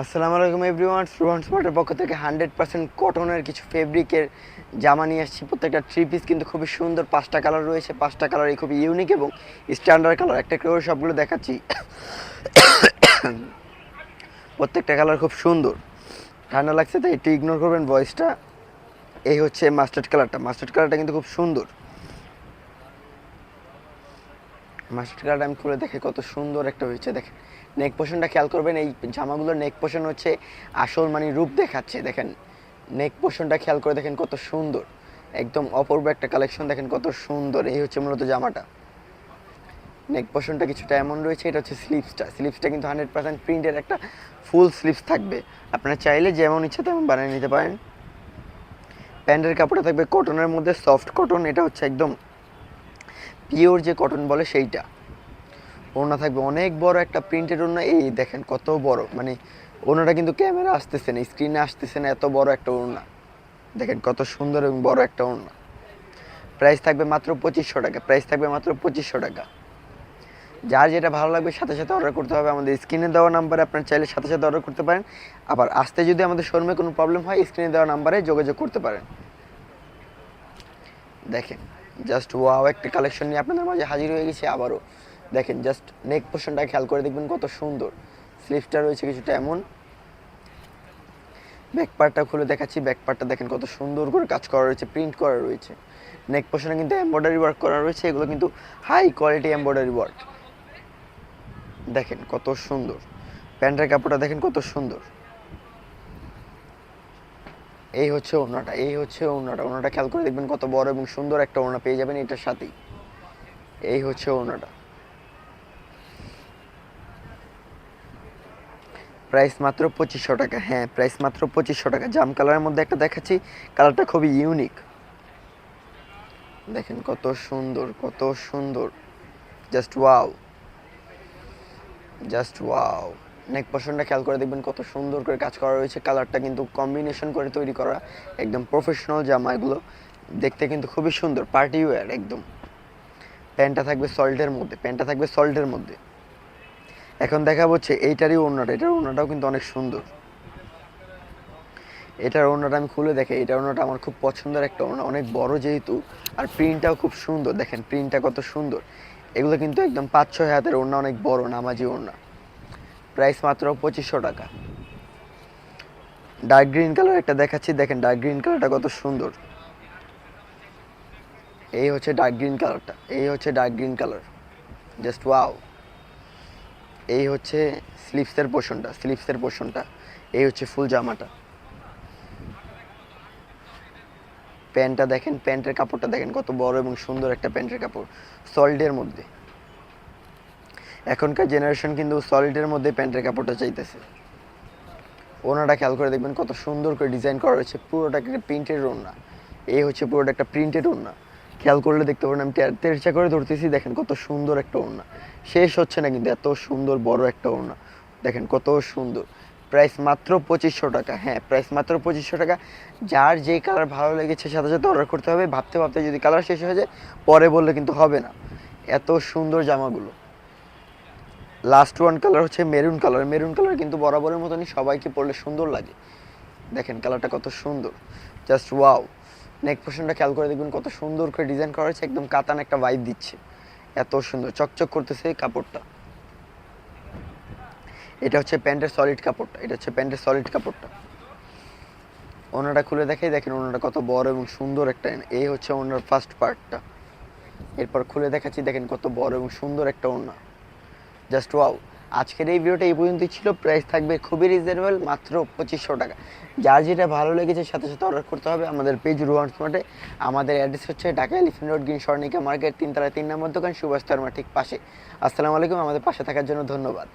আসসালামু আলাইকুম এভরিওয়ান সুরহান স্মার্টের পক্ষ থেকে হান্ড্রেড পার্সেন্ট কটনের কিছু ফেব্রিকের জামা নিয়ে আসছি। প্রত্যেকটা থ্রি পিস কিন্তু খুবই সুন্দর, পাঁচটা কালার রয়েছে। পাঁচটা কালারই খুবই ইউনিক এবং স্ট্যান্ডার্ড কালার একটা করে সবগুলো দেখাচ্ছি। প্রত্যেকটা কালার খুব সুন্দর। ঠান্ডা লাগছে, তাই একটু ইগনোর করবেন ভয়েসটা এই হচ্ছে মাস্টার্ড কালারটা মাস্টার্ড কালারটা কিন্তু খুব সুন্দর। মাস্টার্ড কালারটা আমি খুলে দেখে কত সুন্দর একটা হয়েছে, দেখেন। নেক পোশনটা খেয়াল করবেন, এই জামাগুলোর নেক পোশন হচ্ছে আসল মানে রূপ দেখাচ্ছে, দেখেন। নেক পোশনটা খেয়াল করে দেখেন কত সুন্দর। একদম অপূর্ব একটা কালেকশন দেখেন কত সুন্দর। এই হচ্ছে মূলত জামাটা। নেক পোশনটা কিছুটা এমন রয়েছে, এটা হচ্ছে স্লিপসটা স্লিপসটা কিন্তু হান্ড্রেড পার্সেন্ট প্রিন্টের একটা ফুল স্লিপস থাকবে। আপনারা চাইলে যেমন ইচ্ছা তেমন বানিয়ে নিতে পারেন। প্যান্টের কাপড়টা থাকবে কটনের মধ্যে সফট কটন এটা হচ্ছে একদম পিওর যে কটন বলে সেইটা। ওড়না থাকবে অনেক বড় একটা প্রিন্টের ওড়না। এই দেখেন কত বড়। মানে ওড়নাটা কিন্তু ক্যামেরা আসতেছে না, স্ক্রিনে আসতেছে না এত বড় একটা ওড়না। দেখেন কত সুন্দর এবং বড় একটা ওড়না। প্রাইস থাকবে মাত্র পঁচিশশো টাকা। প্রাইস থাকবে মাত্র পঁচিশশো টাকা। যার যেটা ভালো লাগবে সাথে সাথে অর্ডার করতে হবে। আমাদের স্ক্রিনে দেওয়া নাম্বারে আপনার চাইলে সাথে সাথে অর্ডার করতে পারেন। আবার আসতে যদি আমাদের শোরুমে কোনো প্রবলেম হয়, স্ক্রিনে দেওয়া নাম্বারে যোগাযোগ করতে পারেন। দেখেন। জাস্ট ওয়াও একটা কালেকশন নিয়ে আপনাদের মাঝে হাজির হয়ে গেছি আবারও। দেখেন জাস্ট নেক পোর্শনটা খেয়াল করে দেখবেন কত সুন্দর। স্লিভসটা রয়েছে কিছুটা এমন। ব্যাক পার্টটা খুলে দেখাচ্ছি। ব্যাক পার্টটা দেখেন কত সুন্দর করে কাজ করা রয়েছে প্রিন্ট করা রয়েছে। নেক পোর্শনে কিন্তু এমব্রয়ডারি ওয়ার্ক করা রয়েছে, এগুলো কিন্তু হাই কোয়ালিটি এমব্রয়ডারি ওয়ার্ক দেখেন কত সুন্দর। প্যান্টের কাপড়টা দেখেন কত সুন্দর। এই হচ্ছে ওনাটা এই হচ্ছে ওনাটা ওড়নাটা খেয়াল করে দেখবেন কত বড় এবং সুন্দর একটা ওনা পেয়ে যাবেন এটার সাথেই। এই হচ্ছে ওনাটা প্রাইস মাত্র পঁচিশশো টাকা হ্যাঁ প্রাইস মাত্র পঁচিশশো টাকা। জাম কালারের মধ্যে একটা দেখাচ্ছি, কালারটা খুবই ইউনিক। দেখেন কত সুন্দর কত সুন্দর। Just wow just wow. Neck পোর্শনটা খেয়াল করে দেখবেন কত সুন্দর করে কাজ করা রয়েছে। কালারটা কিন্তু কম্বিনেশন করে তৈরি করা। একদম প্রফেশনাল জামা এগুলো। দেখতে কিন্তু খুবই সুন্দর। পার্টি ওয়্যার একদম। প্যান্টটা থাকবে সল্টের মধ্যে। প্যান্টটা থাকবে সল্টের মধ্যে। এখন দেখা হচ্ছে এইটারই ওড়নাটা। এটার ওড়নাটাও কিন্তু অনেক সুন্দর। এটার ওড়নাটা আমি খুলে দেখে। এটার ওড়নাটা আমার খুব পছন্দের একটা ওড়না। অনেক বড় যেহেতু। আর প্রিন্টটাও খুব সুন্দর। দেখেন প্রিন্টটা কত সুন্দর। এগুলো কিন্তু একদম পাঁচ ছয় হাতের ওড়না, অনেক বড়, নামাজি ওড়না। প্রাইস মাত্র পঁচিশশো টাকা। ডার্ক গ্রিন কালার একটা দেখাচ্ছি। দেখেন ডার্ক গ্রিন কালারটা কত সুন্দর। এই হচ্ছে ডার্ক গ্রিন কালারটা এই হচ্ছে dark green colour just wow এই হচ্ছে স্লিপসের পোর্শনটা স্লিপসের পোর্শনটা এই হচ্ছে ফুল জামাটা। প্যান্টটা দেখেন প্যান্টের কাপড়টা দেখেন, কত বড় এবং সুন্দর একটা প্যান্টের কাপড়। সল্টের মধ্যে। এখনকার জেনারেশন কিন্তু সলিডের মধ্যে প্যান্টের কাপড়টা চাইতেছে। ওনাটা খেয়াল করে দেখবেন কত সুন্দর করে ডিজাইন করা রয়েছে পুরোটা একটা প্রিন্টেড ওড়না। এই হচ্ছে পুরোটা একটা প্রিন্টেড ওড়না। খেয়াল করলে দেখতে পারেন, আমি তের- তেরচা করে ধরতেছি, দেখেন কত সুন্দর একটা ওড়না। শেষ হচ্ছে না কিন্তু এত সুন্দর বড় একটা ওড়না। দেখেন কত সুন্দর। প্রাইস মাত্র পঁচিশশো টাকা। হ্যাঁ প্রাইস মাত্র পঁচিশশো টাকা। যার যে কালার ভালো লেগেছে, সাথে সাথে অর্ডার করতে হবে। ভাবতে ভাবতে যদি কালার শেষ হয়ে যায়, পরে বললে কিন্তু হবে না। এত সুন্দর জামাগুলো। লাস্ট ওয়ান কালার হচ্ছে মেরুন কালার মেরুন কালার কিন্তু বরাবরের মতনই সবাইকে পরলে সুন্দর লাগে। দেখেন কালারটা কত সুন্দর। জাস্ট ওয়াও নেক পোর্শনটা খেয়াল করে দেখবেন কত সুন্দর করে ডিজাইন করা হয়েছে, একদম কাতান একটা ভাইব দিচ্ছে। এত সুন্দর, চকচক করতেছে কাপড়টা। এটা হচ্ছে প্যান্টের সলিড কাপড়টা, এটা হচ্ছে প্যান্টের সলিড কাপড়টা। ওনাটা খুলে দেখাই, দেখেন ওনাটা কত বড় এবং সুন্দর একটা, এই হচ্ছে ওনার ফার্স্ট পার্টটা এরপর খুলে দেখাচ্ছি, দেখেন কত বড় এবং সুন্দর একটা ওনা। Just wow. আজকের এই ভিডিওটা এই পর্যন্তই ছিল। প্রাইস থাকবে খুবই রিজনেবল মাত্র পঁচিশশো টাকা। যার যেটা ভালো লেগেছে, সাথে সাথে অর্ডার করতে হবে আমাদের পেজ রুহান স্মার্টে আমাদের অ্যাড্রেস হচ্ছে Dhaka Elephant Road green Swarnika market তিনতলা তিন নম্বর দোকান, সুভাষ শর্মা ঠিক পাশে। আসসালামু আলাইকুম। আমাদের পাশে থাকার জন্য ধন্যবাদ।